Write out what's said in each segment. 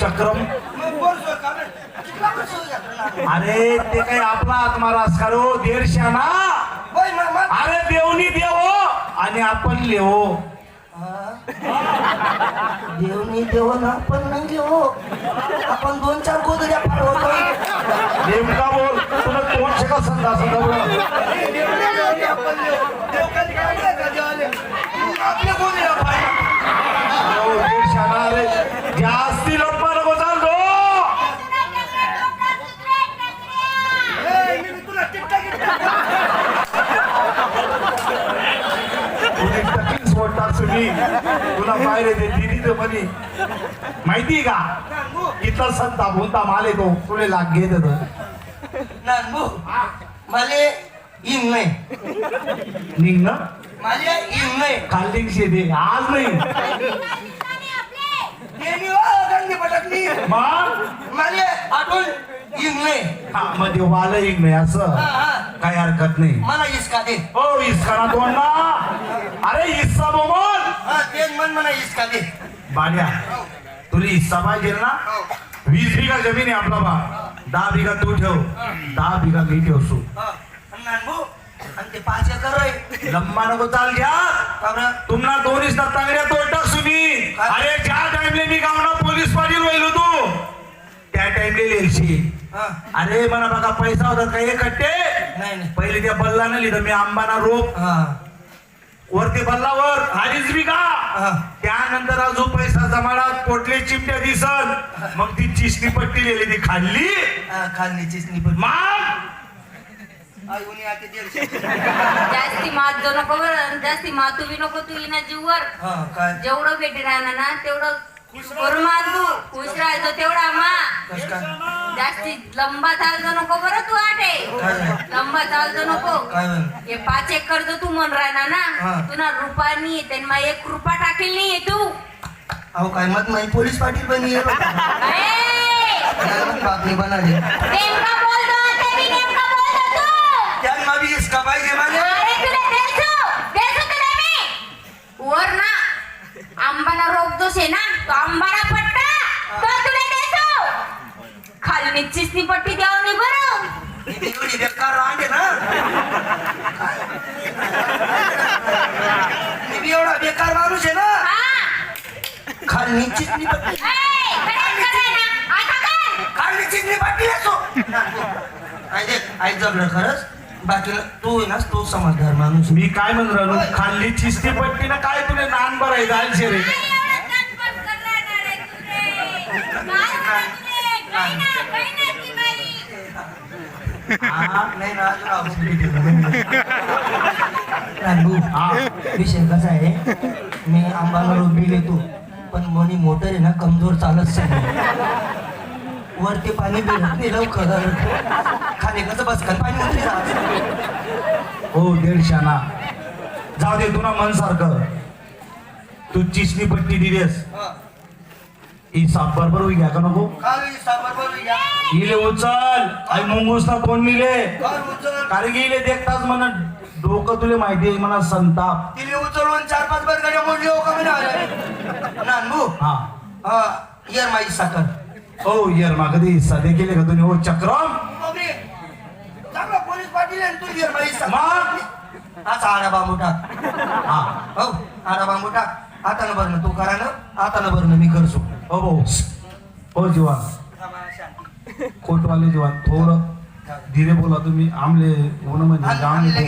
चक्रम. अरे ते काही आपला आत्मा राजकार हो? देरशाना. अरे देवनी देव हो. आणि आपण लेवो. हा? देवनी देव ना पण नाही देव आपण दोन चार गोदड्या पार होतो. नेमका बोल. तुला कोण शिका संधा आपल्या गोदड्या पार देरशाना अरे जास्ती लप्पा नको चालतो ए, मी तुला टिकटा टकीस मोठा सुनी तुला बाहेर येते दिदी तर म्हणे माहिती का? इथला संता भोंता माल येतो तुले लाग घेत. नानबू मले इंग नाही निघ ना. माझ्या इंग नाही खाल्ली शेते? आज नाही. पटकली मग? माझे आठवण. इंग नाही हा, मध्ये वाल हा, असं. हा. काय हरकत नाही. मला इसका दे. ओ इसकाना तोंड. ना अरे हिस्सा बोमल हा तेच मन मला इसका दे. बाड्या तुला हिस्सा पाहिजे ना? हो. वीस बिघा जमीन आहे आपला बा. दहा बिघा तू ठेव. दहा बिघा मी ठेवसू हा. आणि ते पाच एकर आहे. लंबा नको चाल घ्या? तुम्हाला दोन्ही तांगड्या तोडटा सुनी काय? अरे ज्या टाइमले मी गावना पोलीस पाटील व्हायलो तू त्या टाइमले लिहिलशी हा. अरे मला बघा पैसा होता काही कट्टे? नाही नाही. पहिले त्या बल्लानं लिहिलं मी आंबाना रोप. हा. वरती बल्लावर अडीच बिघा हा. त्यानंतर अजून पैसा जमाडात पोटले चिमट्या दिसत मग ती चिसणी पट्टी लिहिली ती खाल्ली. हा, खाल्ली चिसणी पण मग. जास्ती मात जो नको बरं जास्ती मातू बी नको तू इना जीववर. हा काय? जेवढं भेटी राहणार ना तेवढं करून मान तू. खुश राहायचो तेवढा मा कस काय जास्ती लंबा चालतो नको बरं तू नाही. लंबा चालतो नको. काय म्हण हे पाच एकर जो तू मन राहणार. ना तुला रुपा नाही त्यांनी मा एक रुपा टाकेल नाही तू अहो काय मत नाही पोलीस पाटील पण येलो ए! बातमी बनाली नेमका बोलतो ते बी नेमका बोलतो तू त्यात माझी इसका पाहिजे माझ्या अरे तुला देसू देसू तुला मी वर ना आंबाना रोग दोष आहे ना तो आंबाना पट्टा तो तुला देसू खाली चिसनी पट्टी द्यावं नाही बरं ही एवढी बेकार रांग आहे ना मी बी एवढा बेकार माणूस आहे ना हा खाली चिकनी पट्टी ए, खरंच खरं ना आता कर खाली चिकनी पट्टी असो आई जगलं खरंच बाकी तू आहे ना तू समजदार माणूस. मी काय म्हणून राहिलो खाल्ली चिसणी पट्टी ना काय तुला नान बराय जायचे रे. हा, हा विषय कसा आहे मी आंबाला रोबी येतो पण मनी मोटर आहे ना कमजोर चालत नाही. वरती पाणी बिरत नाही लवकर. खाली कसं बसकन पाणी उतरी जात हो दीडशाना जाऊ दे तुला मन सारखं. तू चिसणी पट्टी दिलीस. ही. साप बरोबर होई घ्या का नको? इले उचल. आई मुंगूसला कोण मिले. कारण की इले देखताच म्हणा डोकं तुले माहिती आहे म्हणा संताप. तिने उचलून चार पाच बार गाड्या मोडली हो का म्हणे नानबू हा. हा येर माझी साखर हो यार मा कधी हिस्सा. देखील का तुम्ही हो चक्रम. चांगला पोलीस पाटील आहे ना तू येर माझी साखर मग असा आडा बांबू टाक हा. हो आडा बांबू टाक हातानं भरणं तू करा ना. हातानं भरणं मी करसो हो भाऊ हो जीवान कोटवाले जीवान थोडं धीरे बोला तुम्ही आमले होणं म्हणजे आमले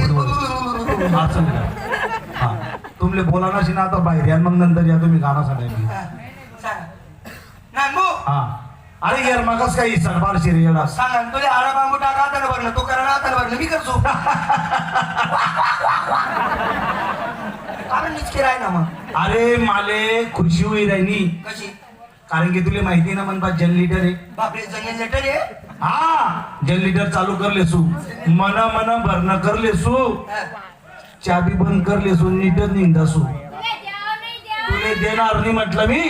असं. हा. तुमले बोला नशी ना आता बाहेर. या मग नंतर या तुम्ही गाणं सांगायला हा. अरे यार मगच काही सरबार शिरे येणार. सांगा तुला आडा बांबू टाक हातानं भरणं तू करा ना हातानं भरणं मी करसो कारण निचके राय ना मग. अरे माले खुशी होई राहिनी कशी? कारण की तुला माहिती ना म्हणतात जनरेटर आहे. बापरे जनरेटर आहे? हा जनरेटर चालू करले सू मन मन भरणं करले सू. चाबी बंद करले सू नीटच निघता सू. तुला देणार नाही म्हटलं मी.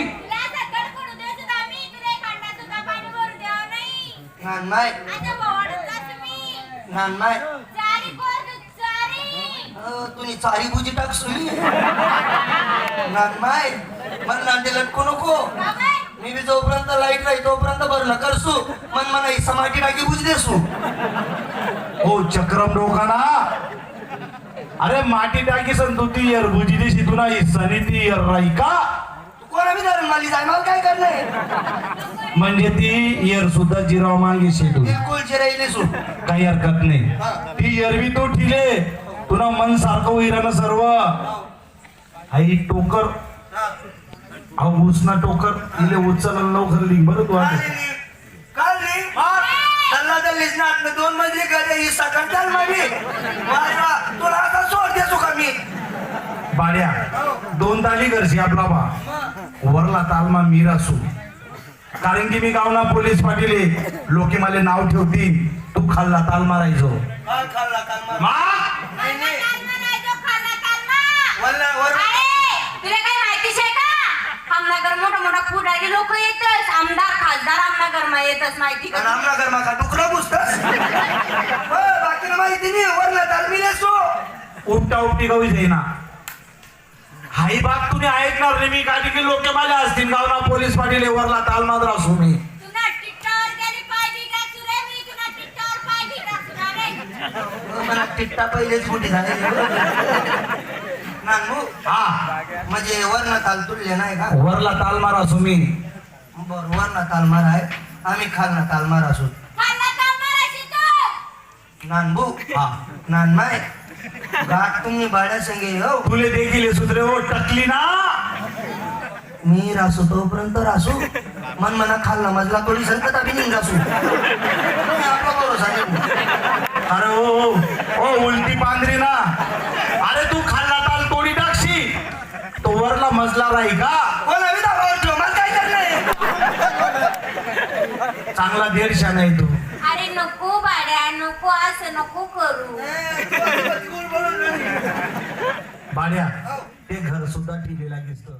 करू माय. जा तुम्ही. माय. चारी कोर दूध, चारी. अ, तुम्ही चारी बुजी टाक सुनी माय. मला नांदे लटकू नको. मी बी जोपर्यंत लाइट नाही तोपर्यंत भरणं करसू. मन मला ही समाधी टाकी बुज देसू हो चक्रम डोकाना. अरे माटी टाकी सन तू ती यर बुजी देशी तुला ही सनी ती यर राही का? तू कोणा बी जाय मला काय करणार म्हणजे ती यर सुद्धा जिराव मागे बिलकुल सू काही हरकत नाही. ती एरवी तो ठिले. तुला मन सारखं होईल ना सर्व. आई टोकर. अहो उचना टोकर तिले उचल लवकर लिंग बरं तू आता. काल नाही चालला तर लिजनात दोन मजली करे ही सकंटाल मारी वाय वा तुला आता सोड देसू का मी? बाड्या दोन ताली करशी आपला बा वरला तालमा मीरा सू कारण की मी गावना पोलीस पाटील लोके मला नाव ठेवतील. तू खाल्ला ताल मारायचो खाल्ला मार मा नाही नाही कालमा नाही तो खाल्ला कालमा. वल्ला वर अरे, तुला काही माहितीच आहे का आमनागर मोठा पुढारी लोक येतच. आमदार खासदार आमनागर मा येतच माहिती का घर माका डुकरा पुसतस बाकी माहिती नाही. वरला ताल मिले सू. उपटा उपटी गवी जाईना. हाई बात तुम्ही ऐकणार नाही. मी कारण की लोक मला असतील गावना पोलीस पाटील वरला ताल मात्र असू मी तुला टिकटावर गेली पाहिजे का मी तुला पाहिजे का तुला रे? मला टिकटा पहिलेच मोठी झाले हा. म्हणजे वर्ण ताल तुटले नाही का? वरला ताल मार असू मी बर वर्ण ताल मार आहे. आम्ही खालना ताल मार असू नानभू हा. नान माय गाठ तुम्ही भाड्या संगे हो? तुले देखील हे सुधरे हो टकली ना! मी रासू तोपर्यंत रासू. मन मना खालना मजला थोडी संकट अभि निघ रासू आपला अरे ओ ओ, ओ उलटी पांढरी ना. अरे तू खाल्ला वरला मजला राही का करणार चांगला दीडशा नाही तू. अरे नको बाड्या नको असं नको करू. बाड्या ते घर सुद्धा ठेवलेला दिसतं.